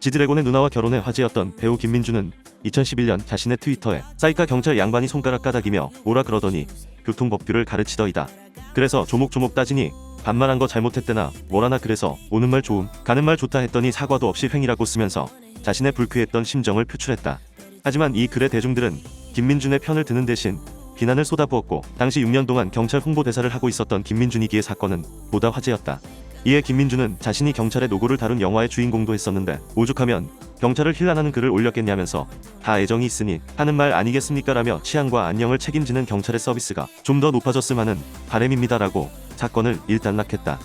지드래곤의 누나와 결혼해 화제였던 배우 김민주는 2011년 자신의 트위터에 사이카 경찰 양반이 손가락 까닥이며 뭐라 그러더니 교통법규를 가르치더이다. 그래서 조목조목 따지니 반말한 거 잘못했대나 뭐라나 그래서 오는 말 좋음 가는 말 좋다 했더니 사과도 없이 횡이라고 쓰면서 자신의 불쾌했던 심정을 표출했다. 하지만 이 글의 대중들은 김민준의 편을 드는 대신 비난을 쏟아부었고 당시 6년 동안 경찰 홍보대사를 하고 있었던 김민준이기의 사건은 보다 화제였다. 이에 김민준은 자신이 경찰의 노고를 다룬 영화의 주인공도 했었는데 오죽하면 경찰을 힐난하는 글을 올렸겠냐면서 다 애정이 있으니 하는 말 아니겠습니까 라며 치안과 안녕을 책임지는 경찰의 서비스가 좀 더 높아졌음 하는 바램입니다라고 사건을 일단락했다.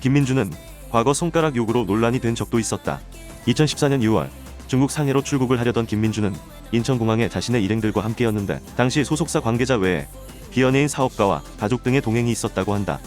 김민준은 과거 손가락 욕으로 논란이 된 적도 있었다. 2014년 6월 중국 상해로 출국을 하려던 김민준은 인천공항에 자신의 일행들과 함께였는데 당시 소속사 관계자 외에 비연예인 사업가와 가족 등의 동행이 있었다고 한다.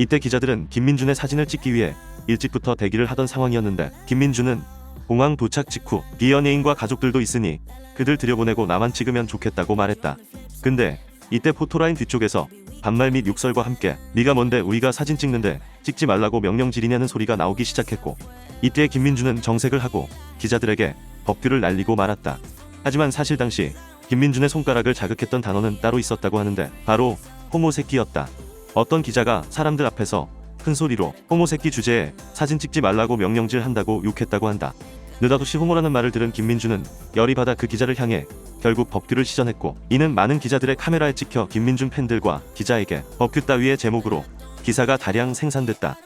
이때 기자들은 김민준의 사진을 찍기 위해 일찍부터 대기를 하던 상황이었는데 김민준은 공항 도착 직후 비연예인과 가족들도 있으니 그들 들여보내고 나만 찍으면 좋겠다고 말했다. 근데 이때 포토라인 뒤쪽에서 반말 및 욕설과 함께 네가 뭔데 우리가 사진 찍는데 찍지 말라고 명령 지리냐는 소리가 나오기 시작했고 이때 김민준은 정색을 하고 기자들에게 법규를 날리고 말았다. 하지만 사실 당시 김민준의 손가락을 자극했던 단어는 따로 있었다고 하는데 바로 호모새끼였다. 어떤 기자가 사람들 앞에서 큰 소리로 호모 새끼 주제에 사진 찍지 말라고 명령질 한다고 욕했다고 한다. 느닷없이 호모라는 말을 들은 김민준은 열이 받아 그 기자를 향해 결국 법규를 시전했고 이는 많은 기자들의 카메라에 찍혀 김민준 팬들과 기자에게 법규 따위의 제목으로 기사가 다량 생산됐다.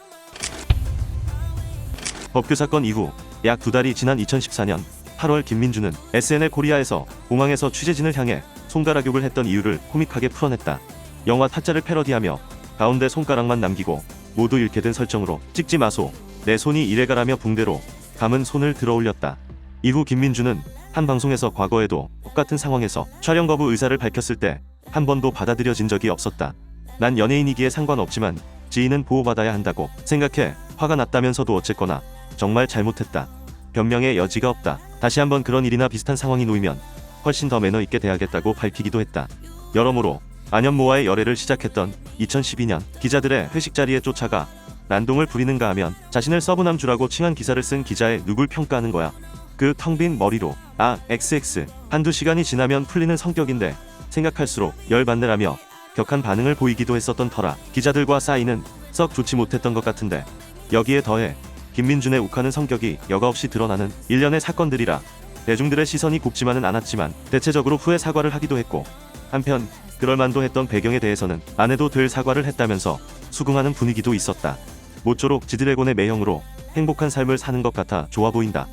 법규 사건 이후 약 두 달이 지난 2014년 8월 김민주는 SNL 코리아에서 공항에서 취재진을 향해 손가락 욕을 했던 이유를 코믹하게 풀어냈다. 영화 타짜를 패러디하며 가운데 손가락만 남기고 모두 잃게 된 설정으로 찍지 마소 내 손이 이래가라며 붕대로 감은 손을 들어 올렸다. 이후 김민주는 한 방송에서 과거에도 똑같은 상황에서 촬영 거부 의사를 밝혔을 때 한 번도 받아들여진 적이 없었다. 난 연예인이기에 상관없지만 지인은 보호받아야 한다고 생각해 화가 났다면서도 어쨌거나 정말 잘못했다. 변명의 여지가 없다. 다시 한번 그런 일이나 비슷한 상황이 놓이면 훨씬 더 매너 있게 대하겠다고 밝히기도 했다. 여러모로 안현모와의 열애를 시작했던 2012년 기자들의 회식 자리에 쫓아가 난동을 부리는가 하면 자신을 서브남주라고 칭한 기사를 쓴 기자의 누굴 평가하는 거야. 그 텅 빈 머리로 아 XX 한두 시간이 지나면 풀리는 성격인데 생각할수록 열받네라며 격한 반응을 보이기도 했었던 터라 기자들과 사이는 썩 좋지 못했던 것 같은데 여기에 더해 김민준의 욱하는 성격이 여과 없이 드러나는 일련의 사건들이라 대중들의 시선이 곱지만은 않았지만 대체적으로 후에 사과를 하기도 했고 한편 그럴만도 했던 배경에 대해서는 안 해도 될 사과를 했다면서 수긍하는 분위기도 있었다. 모쪼록 지드래곤의 매형으로 행복한 삶을 사는 것 같아 좋아 보인다.